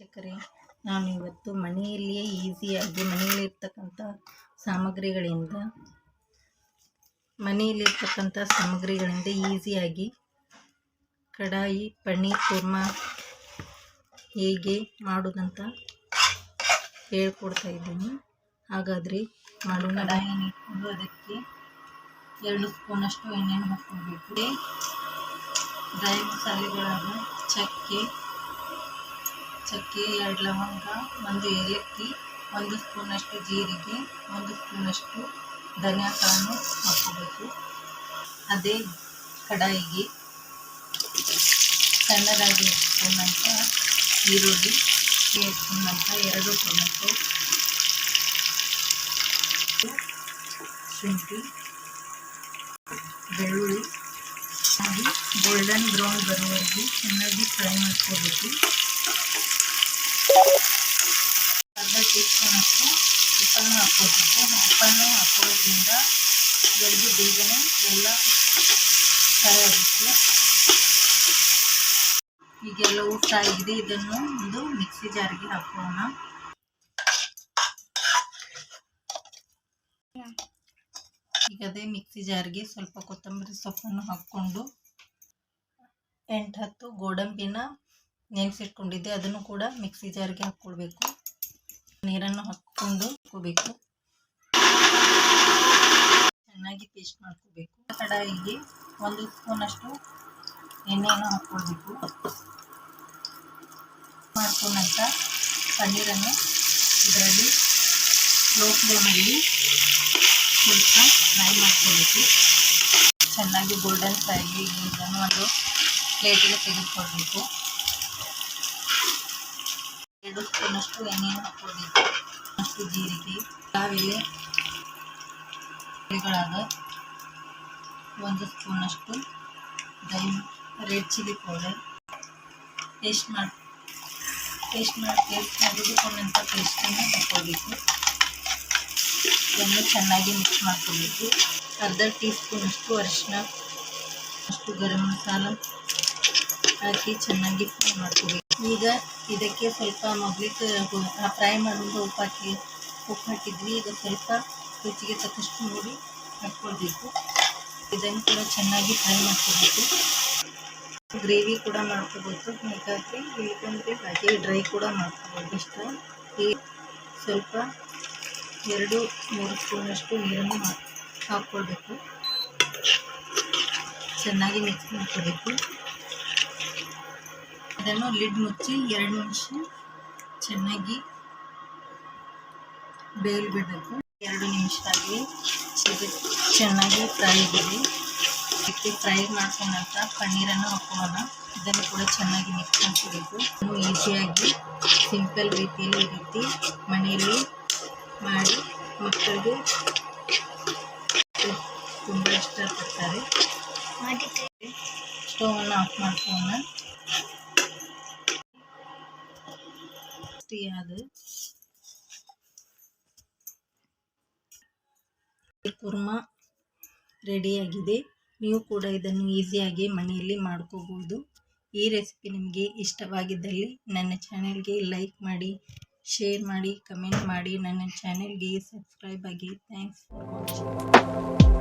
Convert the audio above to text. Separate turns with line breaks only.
ವೀಕ್ಷಕರೇ, ನಾನು ಇವತ್ತು ಮನೆಯಲ್ಲಿಯೇ ಈಸಿಯಾಗಿ ಮನೆಯಲ್ಲಿರ್ತಕ್ಕಂಥ ಸಾಮಗ್ರಿಗಳಿಂದ ಮನೆಯಲ್ಲಿರ್ತಕ್ಕಂಥ ಸಾಮಗ್ರಿಗಳಿಂದ ಈಸಿಯಾಗಿ ಕಡಾಯಿ, ಪನ್ನೀರ್ ಕುರ್ಮ ಹೇಗೆ ಮಾಡೋದಂತ ಹೇಳ್ಕೊಡ್ತಾ ಇದ್ದೀನಿ. ಹಾಗಾದರೆ ಮಾಡೋಣ. ಕಡಾಯಿನ ಇಟ್ಕೊಂಡು ಅದಕ್ಕೆ ಎರಡು ಸ್ಪೂನಷ್ಟು ಎಣ್ಣೆಯನ್ನು ಹಾಕ್ಕೊಳ್ಬೇಕು. ಡ್ರೈ ಮಸಾಲೆಗಳಾದ ಚಕ್ಕೆ ಚಕ್ಕೆ, ಎರಡು ಲವಂಗ, ಒಂದು ಏಲಕ್ಕಿ, ಒಂದು ಸ್ಪೂನಷ್ಟು ಜೀರಿಗೆ, ಒಂದು ಸ್ಪೂನಷ್ಟು ಧನಿಯಾ ಕಾಳು ಹಾಕ್ಕೋಬೇಕು. ಅದೇ ಕಡಾಯಿಗೆ ಸಣ್ಣದಾಗಿ ಇಟ್ಕೊಂಡಂಥ ಈರುಳ್ಳಿ ಇಟ್ಕೊಂಡಂಥ ಎರಡು ಟೊಮೆಟೊ, ಶುಂಠಿ, ಬೆಳ್ಳುಳ್ಳಿ. ಹಾಗೆ ಗೋಲ್ಡನ್ ಬ್ರೌನ್ ಬರುವವರೆಗೂ ಚೆನ್ನಾಗಿ ಫ್ರೈ ಮಾಡ್ಕೋಬೇಕು ಅರ್ಧ ಟೀ ಸ್ಪೂನಷ್ಟು ಉಪ್ಪನ್ನು ಹಾಕ್ಕೊಳ್ಬೇಕು ಉಪ್ಪನ್ನು ಹಾಕೋದ್ರಿಂದ ಬೆಳಗ್ಗೆ ಬೇಗನೆ ಎಲ್ಲ ಆಗುತ್ತೆ ಈಗೆಲ್ಲವೂ ಫ್ರೈ ಆಗಿದೆ. ಇದನ್ನು ಒಂದು ಮಿಕ್ಸಿ ಜಾರಿಗೆ ಹಾಕೋಣ. ಈಗ ಅದೇ ಮಿಕ್ಸಿ ಜಾರಿಗೆ ಸ್ವಲ್ಪ ಕೊತ್ತಂಬರಿ ಸೊಪ್ಪನ್ನು ಹಾಕ್ಕೊಂಡು ಎಂಟು ಹತ್ತು ಗೋಡಂಬಿನ ನೆನೆಸಿಟ್ಕೊಂಡಿದ್ದೆ. ಅದನ್ನು ಕೂಡ ಮಿಕ್ಸಿ ಜಾರಿಗೆ ಹಾಕ್ಕೊಳ್ಬೇಕು. ನೀರನ್ನು ಹಾಕ್ಕೊಂಡು ಹಾಕೋಬೇಕು ಚೆನ್ನಾಗಿ ಪೇಸ್ಟ್ ಮಾಡ್ಕೋಬೇಕು. ಕಡಾಯಿಗೆ ಒಂದು ಸ್ಪೂನಷ್ಟು ಎಣ್ಣೆಯನ್ನು ಹಾಕ್ಕೊಳ್ಬೇಕು. ಮಾಡ್ಕೊಂಡಂತ ಪನ್ನೀರನ್ನು ಇದರಲ್ಲಿ ಲೋ ಫ್ಲೇಮಲ್ಲಿ ಸ್ವಲ್ಪ ಫ್ರೈ ಮಾಡ್ಕೋಬೇಕು. ಚೆನ್ನಾಗಿ ಗೋಲ್ಡನ್ ಫ್ರೈ ಇದನ್ನು ಒಂದು ಪ್ಲೇಟಿಗೆ ತೆಗೆದುಕೊಳ್ಬೇಕು. ಎರಡು ಸ್ಪೂನಷ್ಟು ಎಣ್ಣೆಯನ್ನು ಹಾಕ್ಕೊಳ್ಬೇಕು ಅಷ್ಟು ಜೀರಿಗೆ ಕಾವಿಲೆ ಎಲೆಗಳಾದ ಒಂದು ಸ್ಪೂನಷ್ಟು dry red chilli powder taste ಮಾಡಿ ಟೇಸ್ಟ್ ಮಾಡಿ ಟೇಸ್ಟ್ ಮಾಡಿಕೊಂಡಂಥ ಪೇಸ್ಟನ್ನು ಹಾಕ್ಕೊಳ್ಬೇಕು. ಇದನ್ನು ಚೆನ್ನಾಗಿ ಮಿಕ್ಸ್ ಮಾಡ್ಕೋಬೇಕು ಅರ್ಧ ಟೀ ಸ್ಪೂನಷ್ಟು ಅರಿಶಿನ ಅಷ್ಟು ಗರಂ ಮಸಾಲ ಹಾಕಿ ಚೆನ್ನಾಗಿ ಫ್ರೈ ಮಾಡ್ಕೋಬೇಕು. ಈಗ ಇದಕ್ಕೆ ಸ್ವಲ್ಪ ಮೊದಲಿಗೆ ಫ್ರೈ ಮಾಡುವಾಗ ಉಪ್ಪು ಹಾಕಿ ಉಪ್ಪು ಹಾಕಿದ್ವಿ. ಈಗ ಸ್ವಲ್ಪ ರುಚಿಗೆ ತಕ್ಕಷ್ಟು ನೋಡಿ ಹಾಕ್ಕೊಳ್ಬೇಕು ಇದನ್ನು ಕೂಡ ಚೆನ್ನಾಗಿ ಫ್ರೈ ಮಾಡ್ಕೋಬೇಕು ಗ್ರೇವಿ ಕೂಡ ಮಾಡ್ಕೋಬೋದು ಹಾಗಾಗಿ ಬೇಕಂದರೆ ಹಾಗೆ ಡ್ರೈ ಕೂಡ ಮಾಡ್ಕೋಬೋದು ಇಷ್ಟು? ಈ ಸ್ವಲ್ಪ ಎರಡು, ಮೂರು ಸ್ಪೂನಷ್ಟು ನೀರನ್ನು ಹಾಕ್, ಹಾಕ್ಕೊಳ್ಬೇಕು. ಚೆನ್ನಾಗಿ ಮಿಕ್ಸ್ ಮಾಡ್ಕೋಬೇಕು ಇದನ್ನು ಲಿಡ್ ಮುಚ್ಚಿ ಎರಡು ನಿಮಿಷ ಚೆನ್ನಾಗಿ ಬೇಲ್ ಬಿಡಬೇಕು ಎರಡು ನಿಮಿಷ ಆಗಿ ಚೆನ್ನಾಗಿ ಫ್ರೈ ಬಿಡಿ ಇದಕ್ಕೆ ಫ್ರೈ ಮಾಡ್ಕೊಂಡಂತ ಪನ್ನೀರನ್ನು ಹಾಕೋಣ. ಇದನ್ನು ಕೂಡ ಚೆನ್ನಾಗಿ ಮಿಕ್ಸ್ ಮಾಡ್ಕೋಬೇಕು. ಈಸಿಯಾಗಿ ಸಿಂಪಲ್ ರೀತಿಯಲ್ಲಿ ಈ ರೀತಿ ಮನೆಯಲ್ಲಿ ಮಾಡಿ ಮಕ್ಕಳಿಗೆ ತುಂಬ ಇಷ್ಟಪಡ್ತಾರೆ. ಸ್ಟೋವನ್ನು ಆಫ್ ಮಾಡ್ಕೋಣ ಆದ ಕುರ್ಮಾ ರೆಡಿಯಾಗಿದೆ ನೀವು ಕೂಡ ಇದನ್ನು ಈಸಿಯಾಗಿ ಮನೆಯಲ್ಲಿ ಮಾಡ್ಕೋಬೋದು. ಈ ರೆಸಿಪಿ ನಿಮಗೆ ಇಷ್ಟವಾಗಿದ್ದಲ್ಲಿ ನನ್ನ ಚಾನೆಲ್ಗೆ ಲೈಕ್ ಮಾಡಿ ಶೇರ್ ಮಾಡಿ ಕಮೆಂಟ್ ಮಾಡಿ, ನನ್ನ ಚಾನೆಲ್ಗೆ ಸಬ್ಸ್ಕ್ರೈಬ್ ಆಗಿ. Thanks for watching